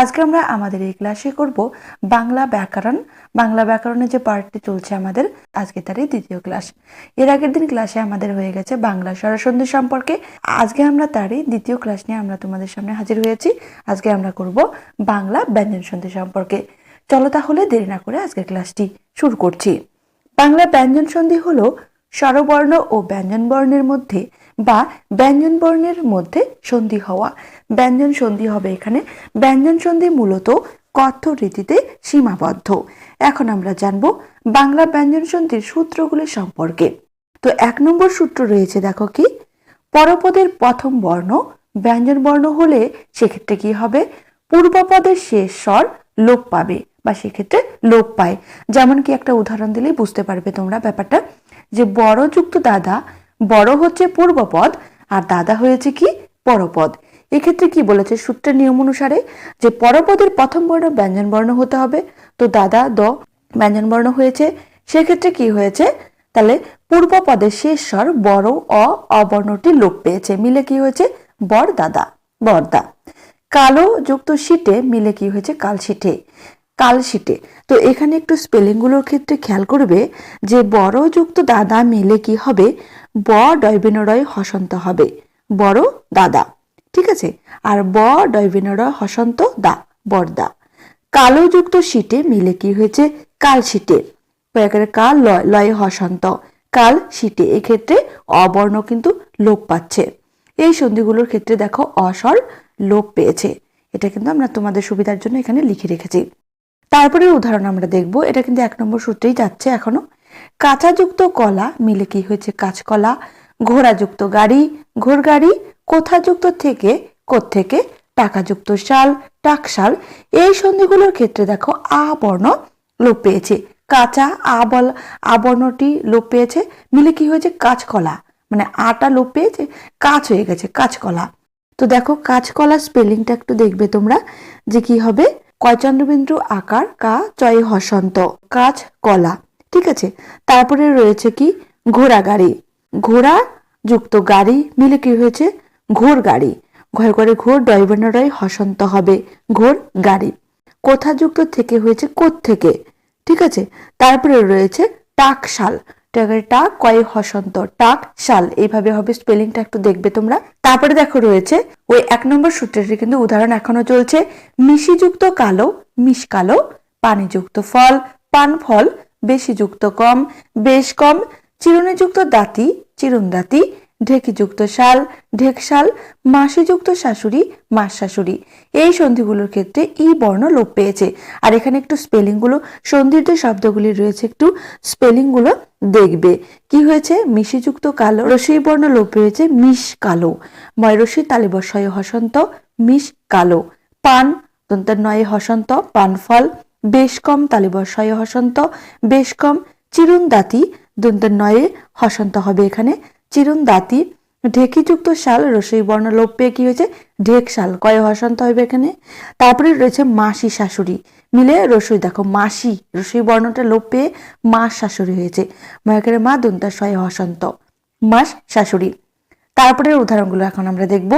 আজকে আমরা আমাদের এই ক্লাসে করব বাংলা ব্যাকরণ। বাংলা ব্যাকরণের যে পার্টটি চলছে আমাদের, আজকে তারই দ্বিতীয় ক্লাস। এর আগের দিন ক্লাসে আমাদের হয়ে গেছে বাংলা স্বরসন্ধি সম্পর্কে। আজকে আমরা তারই দ্বিতীয় ক্লাস নিয়ে আমরা তোমাদের সামনে হাজির হয়েছি। আজকে আমরা করব বাংলা ব্যঞ্জন সন্ধি সম্পর্কে। চলো তাহলে দেরি না করে আজকের ক্লাসটি শুরু করছি। বাংলা ব্যঞ্জন সন্ধি হলো স্বরবর্ণ ও ব্যঞ্জন বর্ণের মধ্যে বা ব্যঞ্জন বর্ণের মধ্যে সন্ধি হওয়া। ব্যঞ্জন সন্ধি হবে এখানে। ব্যঞ্জন সন্ধি মূলত কথ্য রীতিতে সীমাবদ্ধ। এখন আমরা জানব বাংলা ব্যঞ্জন সন্ধির সূত্রগুলি সম্পর্কে। তো এক নম্বর সূত্র রয়েছে, দেখো কি? পরপদের প্রথম বর্ণ, ব্যঞ্জন বর্ণ হলে সেক্ষেত্রে কি হবে? পূর্বপদের শেষ স্বর লোপ পাবে বা সেক্ষেত্রে লোপ পায়। যেমন কি একটা উদাহরণ দিলেই বুঝতে পারবে তোমরা ব্যাপারটা। যে বড় যুক্ত দাদা বড় হচ্ছে পূর্বপদ আর দাদা হয়েছে কি পরপদ। এক্ষেত্রে কি বলেছে সূত্রের নিয়ম অনুসারে যে পরপদের প্রথম বর্ণ ব্যঞ্জন বর্ণ হতে হবে। তো দাদা, দ ব্যঞ্জন বর্ণ হয়েছে। সেক্ষেত্রে কি হয়েছে? তাহলে পূর্ব পদের শেষ স্বর বড়, অ, অবর্ণটি লোপ পেয়েছে। মিলে কি হয়েছে? বর দাদা, বরদা। কালো যুক্ত শীটে মিলে কি হয়েছে? কাল শীটে কাল শীটে। তো এখানে একটু স্পেলিংগুলোর ক্ষেত্রে খেয়াল করবে যে বড় যুক্ত দাদা মিলে কি হবে? ব ডয়বিনরয় হসন্ত হবে। বড় দাদা। ঠিক আছে? আর ব ডয়বিনরয় হসন্ত দা, বরদা। কালো যুক্ত মিলে কি হয়েছে? কাল শীটে। কাল লয়, লয়ে হসন্ত। কাল শীটে। এক্ষেত্রে অবর্ণ কিন্তু লোপ পাচ্ছে। এই সন্ধিগুলোর ক্ষেত্রে দেখো অসর লোপ পেয়েছে। এটা কিন্তু আমরা তোমাদের সুবিধার জন্য এখানে লিখে রেখেছি। তারপরে উদাহরণ আমরা দেখব। এটা কিন্তু এক নম্বর সূত্রেই যাচ্ছে এখনও। কাঁচাযুক্ত কলা মিলে কি হয়েছে কাঁচকলা? ঘোড়াযুক্ত গাড়ি, ঘোড়গাড়ি, কোথাযুক্ত থেকে থেকে টাকাযুক্ত শাল, টাকশাল, এই সন্ধিগুলোর ক্ষেত্রে দেখো আ বর্ণ লোপ পেয়েছে। কাঁচা আ বল আবর্ণটি লোপ পেয়েছে, মিলে কি হয়েছে কাঁচকলা। মানে আটা লোপ পেয়েছে, কাঁচ হয়ে গেছে, কাঁচকলা। তো দেখো কাঁচকলা স্পেলিংটা একটু দেখবে তোমরা, যে কি হবে? কয়চন্দ্রবিন্দু আকার কা চয় হসন্ত কাঁচ কলা ঠিক আছে? তারপরে রয়েছে কি? ঘোড়া গাড়ি। ঘোড়া যুক্ত গাড়ি মিলে কি হয়েছে? ঘোর গাড়ি। ঘরে ঘরে ঘোর ডয়বনরয় হসন্ত হবে। ঘোর গাড়ি। কোথা যুক্ত থেকে হয়েছে? কোথ থেকে? ঠিক আছে? তারপরে রয়েছে টাকশাল। টাক, কয়ে হসন্ত? টাক শাল এইভাবে হবে স্পেলিংটা একটু দেখবে তোমরা। তারপরে দেখো রয়েছে, ওই এক নম্বর সূত্রটি কিন্তু উদাহরণ এখনও চলছে। মিশিযুক্ত কালো মিশ কালো পানিযুক্ত ফল পান ফল বেশি যুক্ত কম, বেশ কম চিরুনিযুক্ত দাঁতি, চিরুন দাঁতি ঢেকিযুক্ত শাল, ঢেকশাল মাসিযুক্ত শাশুড়ি, মাস শাশুড়ি। এই সন্ধিগুলোর ক্ষেত্রে ই বর্ণ লোপ পেয়েছে। আর এখানে একটু স্পেলিংগুলো, সন্ধির যে শব্দগুলি রয়েছে, একটু স্পেলিংগুলো দেখবে। কি হয়েছে? মিশিযুক্ত কালো রসই বর্ণ লোপ পেয়েছে, মিশ কালো। ময়রসি তালিবস্বয় হসন্ত, মিশ কালো। পান দন্তের নয়ে হসন্ত, পান ফল বেশ কম তালিবস্বয় হসন্ত, বেশ কম চিরুন দাঁতি দন্তের নয়ে হসন্ত হবে এখানে। চিরুন দাঁতি ঢেকিযুক্ত শাল, রসই বর্ণ লোপ পেয়ে কি হয়েছে? ঢেক শাল, কয় হসন্ত হবে এখানে। তারপরে রয়েছে মাসি শাশুড়ি। মিলে রসই, দেখো মাসি, রসই বর্ণটা লোপ পেয়ে মাস শাশুড়ি হয়েছে। মায়ের মা দন্তা শয় হসন্ত, মাস শাশুড়ি। তারপরে উদাহরণগুলো এখন আমরা দেখব।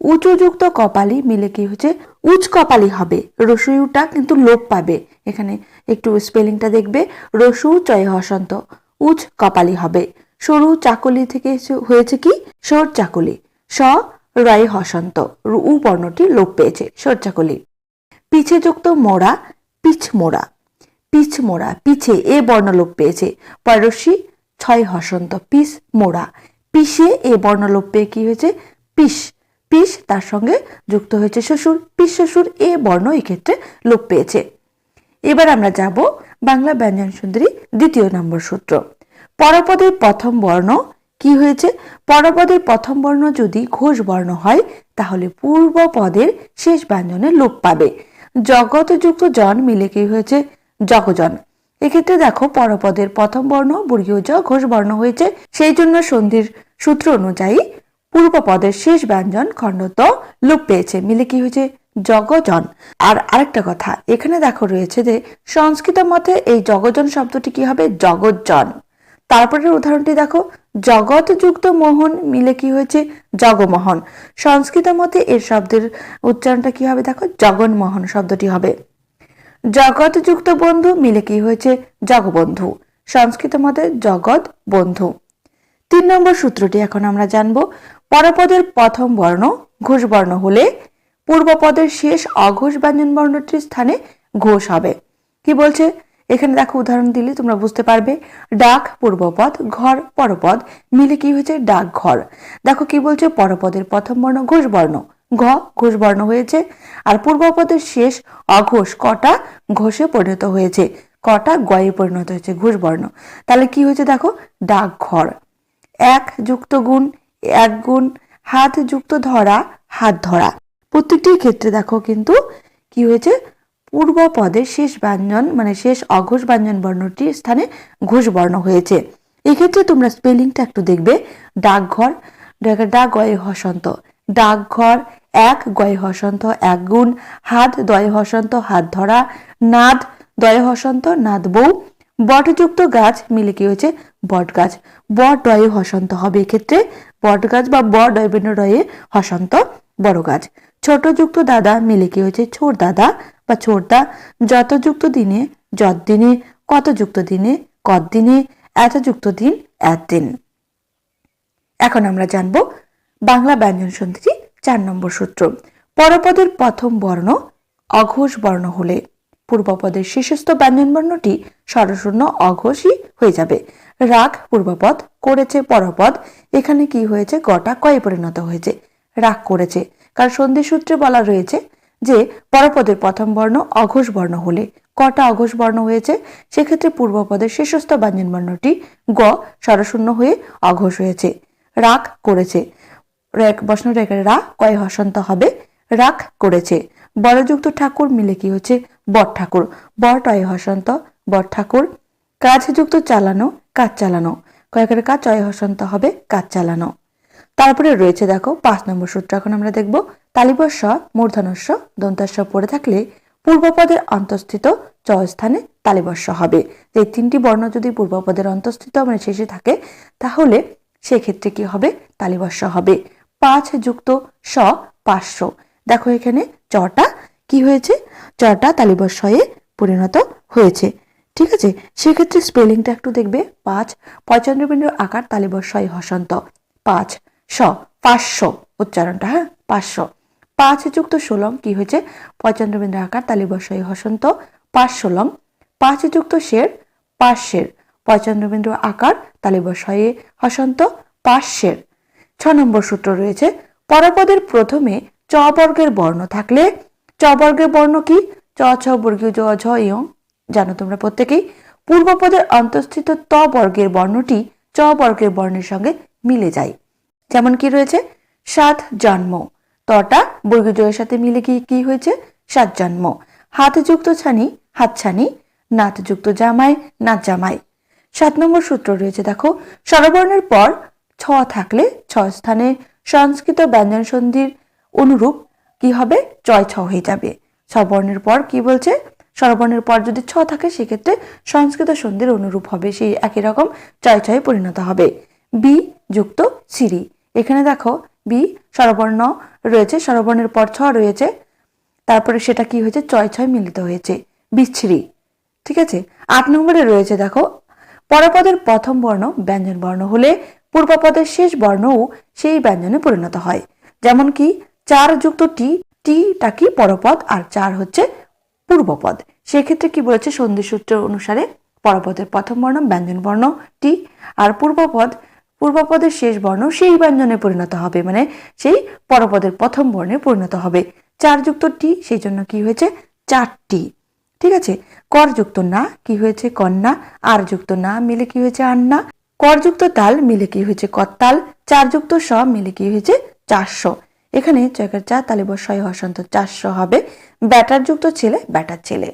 উঁচুযুক্ত কপালি মিলে কি হচ্ছে? উচ কপালি হবে। রসুইটা কিন্তু লোপ পাবে। এখানে একটু স্পেলিংটা দেখবে। রসু চয় হসন্ত। উচ কপালি হবে। সরু চাকলি থেকে হয়েছে কি? সর চাকলি। স রয় হসন্ত। উ বর্ণটি লোপ পেয়েছে। সর চাকলি। পিছে যুক্ত মোড়া, পিছ মোড়া। পিছ মোড়া, পিছে এ বর্ণ লোপ পেয়েছে। পরশি ছয় হসন্ত পিস মোড়া। পিসে এ বর্ণ লোপ পেয়ে কি হয়েছে? পিস পিস তার সঙ্গে যুক্ত হয়েছে শ্বশুর। পিস শ্বশুর এ বর্ণ এক্ষেত্রে লোপ পেয়েছে। এবার আমরা যাব বাংলা ব্যঞ্জন সুন্দরী দ্বিতীয় নম্বর সূত্র। পরপদের প্রথম বর্ণ কি হয়েছে? পরপদের প্রথম বর্ণ যদি ঘোষ বর্ণ হয়, তাহলে পূর্ব পদের শেষ ব্যঞ্জনে লোপ পাবে। জগতযুক্ত জন মিলে কি হয়েছে? জগজন। এক্ষেত্রে দেখো পরপদের প্রথম বর্ণ বর্গীয় জ, ঘোষ বর্ণ হয়েছে। সেই জন্য সন্ধির সূত্র অনুযায়ী পূর্ব পদের শেষ ব্যঞ্জন খণ্ডত লোপ পেয়েছে। মিলে কি হয়েছে? জগজন। আর আরেকটা কথা, এখানে দেখো রয়েছে যে সংস্কৃত মতে এই জগজন শব্দটি কি হবে? জগজ্জন। তারপরের উদাহরণটি দেখো জগৎ যুক্ত মোহন মিলে কি হয়েছে? জগমোহন। সংস্কৃত মতে এর শব্দের উচ্চারণটা কি হবে? দেখো, জগনমোহন শব্দটি হবে। জগৎ যুক্ত বন্ধু মিলে কি হয়েছে? জগবন্ধু। সংস্কৃত মতে জগৎ বন্ধু তিন নম্বর সূত্রটি এখন আমরা জানব পরপদের প্রথম বর্ণ ঘোষ বর্ণ হলে পূর্বপদের শেষ অঘোষ ব্যঞ্জন বর্ণটির স্থানে ঘোষ হবে। কি বলছে? এখানে দেখো উদাহরণ দিলে তোমরা বুঝতে পারবে। ডাক, পূর্বপদ, ঘর, পরপদ মিলে কি হয়েছে? ডাক, ঘর। দেখো কি বলছে? পরপদের প্রথম বর্ণ ঘোষ বর্ণ। ঘ, ঘোষ বর্ণ হয়েছে। আর পূর্বপদের শেষ অঘোষ কটা ঘোষে পরিণত হয়েছে? কটা গয়ে পরিণত হয়েছে? ঘোষ বর্ণ। তাহলে কি হয়েছে দেখো? ডাক, ঘর। এক যুক্ত গুণ এক গুণ হাত যুক্ত ধরা, হাত ধরা। প্রত্যেকটির ক্ষেত্রে দেখো কিন্তু কি হয়েছে? পূর্ব পদের শেষ ব্যঞ্জন মানে শেষ অঘোষ ব্যঞ্জন বর্ণটির স্থানে ঘোষ বর্ণ হয়েছে। এক্ষেত্রে তোমরা স্পেলিংটা একটু দেখবে। ডাকঘর, ডাক- গয়ে হসন্ত। ডাকঘর, এক, গয়ে হসন্ত এক গুণ হাত, দয়ে হসন্ত, হাত ধরা। নাদ, দয়ে হসন্ত, নাদ বউ। বটযুক্ত গাছ মিলে কি হয়েছে? বট গাছ বট ডয়ে হসন্ত হবে এক্ষেত্রে। বট গাছ বা ব ডয়বেন রয়ে হসন্ত বড় গাছ। ছোট যুক্ত দাদা মিলে কি হয়েছে? ছোট দাদা বা ছোটদা যত যুক্ত দিনে যত দিনে কত যুক্ত দিনে কত দিনে এত যুক্ত দিন এক দিন এখন আমরা জানব বাংলা ব্যঞ্জন সন্ধিটি চার নম্বর সূত্র। পরপদের প্রথম বর্ণ অঘোষ বর্ণ হলে পূর্বপদের শীর্ষস্থ ব্যঞ্জন বর্ণটি স্বরশূন্য অঘোষই হয়ে যাবে। রাগ পূর্বপদ করেছে পরপদ। এখানে কি হয়েছে? গটা কয়ে পরিণত হয়েছে। রাগ করেছে। কারণ সন্ধি সূত্রে বলা রয়েছে যে, পরপদের প্রথম বর্ণ অঘোষ বর্ণ হলে কটা অঘোষ বর্ণ হয়েছে? সেক্ষেত্রে পূর্বপদের শীর্ষস্থ ব্যঞ্জন বর্ণটি গ স্বরশূন্য হয়ে অঘোষ হয়েছে। রাগ করেছে। রেক বসন রেখে রা কয় হসন্ত হবে। রাগ করেছে। বড়যুক্ত ঠাকুর মিলে কি হচ্ছে? বট ঠাকুর। বট অয় হসন্ত, বট ঠাকুর। কাজযুক্ত চালানো, কাজ চালানো। কয়েকের কাজ অয় হসন্ত হবে, কাজ চালানো। তারপরে রয়েছে দেখো, পাঁচ নম্বর সূত্র। এখন আমরা দেখব তালিবস্য মূর্ধনস্য দন্তাস্য পড়ে থাকলে পূর্বপদের অন্তঃস্থিত চ স্থানে তালিবস্য হবে। যে তিনটি বর্ণ যদি পূর্বপদের অন্তঃস্থিত মানে শেষে থাকে, তাহলে সেক্ষেত্রে কি হবে? তালিবস্য হবে। পাঁচ যুক্ত স, পাঁচশো। দেখো এখানে চটা কি হয়েছে? চটা তালিবস্যয়ে পরিণত হয়েছে। ঠিক আছে? সেক্ষেত্রে স্পেলিংটা একটু দেখবে। পাঁচ পঁচানব্বই আকার তালিবস্যয় হসন্ত। পাঁচ স পাঁচশো উচ্চারণটা হ্যাঁ? পাঁচশো। পাঁচ যুক্ত ষোলং কি হয়েছে? পঁচানব্বই আকার তালিবস্যয় হসন্ত। পাঁচ ষোলং পাঁচ যুক্ত শের, পাঁচ শের। পঁচানব্বই আকার তালিবস্যয়ে হসন্ত। পাঁচ শের। ছ নম্বর সূত্র রয়েছে। পরপদের প্রথমে চ বর্গের বর্ণ থাকলে চ বর্গের বর্ণ কি? চ, ছ, বর্গীয়, জ, ঝ, ইয়ং। জানো তোমরা প্রত্যেকেই? পূর্বপদের অন্তঃস্থিত ত বর্গের বর্ণটি চ বর্গের বর্ণের সঙ্গে মিলে যায়। যেমন কি রয়েছে? সাত জন্ম। তটা বর্গীয় সাথে মিলে কি কি হয়েছে? সাত জন্ম। হাত ছানি নাতযুক্ত জামাই, নাত জামাই। সাত নম্বর সূত্র রয়েছে, দেখো। স্বরবর্ণের পর ছ থাকলে ছ স্থানে সংস্কৃত ব্যঞ্জন সন্ধির অনুরূপ কি হবে? জয় ছ হয়ে যাবে। স্ববর্ণের পর কি বলছে? স্বরবর্ণের পর যদি ছ থাকে, সেক্ষেত্রে সংস্কৃত সন্ধির অনুরূপ হবে। সেই একই রকম চয় ছয়ে পরিণত হবে। বি যুক্ত সিরি এখানে দেখো, বি স্বরবর্ণ রয়েছে। স্বরবর্ণের পর ছ রয়েছে। তারপরে সেটা কি হয়েছে? চয় ছয় মিলিত হয়েছে। বিচ্ছিরি। ঠিক আছে? আট নম্বরে রয়েছে, দেখো, পরপদের প্রথম বর্ণ ব্যঞ্জন বর্ণ হলে পূর্বপদের শেষ বর্ণও সেই ব্যঞ্জনে পরিণত হয়। যেমন কি চার যুক্ত টি টিটা কি পরপদ আর চার হচ্ছে পূর্বপদ। সেক্ষেত্রে কি বলেছে সন্ধি সূত্র অনুসারে পরপদের প্রথম বর্ণ ব্যঞ্জন বর্ণ টি আর পূর্বপদ, পূর্বপদের শেষ বর্ণ সেই ব্যঞ্জনে পরিণত হবে মানে সেই পরপদের প্রথম বর্ণে পরিণত হবে। চার যুক্ত টি সেই জন্য কি হয়েছে? চারটি। ঠিক আছে? কর যুক্ত না কি হয়েছে? কন্যা। আর যুক্ত না মিলে কি হয়েছে? আন্না। করযুক্ত তাল মিলে কি হয়েছে? কত্তাল। চার যুক্ত স মিলে কি হয়েছে? চারশো। এখানে চয়কের চার তালে বসায় হসন্ত চারশো হবে ব্যাটার যুক্ত ছেলে, ব্যাটার ছেলে।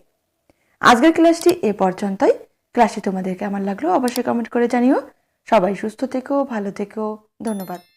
আজকের ক্লাসটি এ পর্যন্তই। ক্লাসে তোমাদের কেমন লাগল অবশ্যই কমেন্ট করে জানিও। সবাই সুস্থ থেকো, ভালো থেকো। ধন্যবাদ।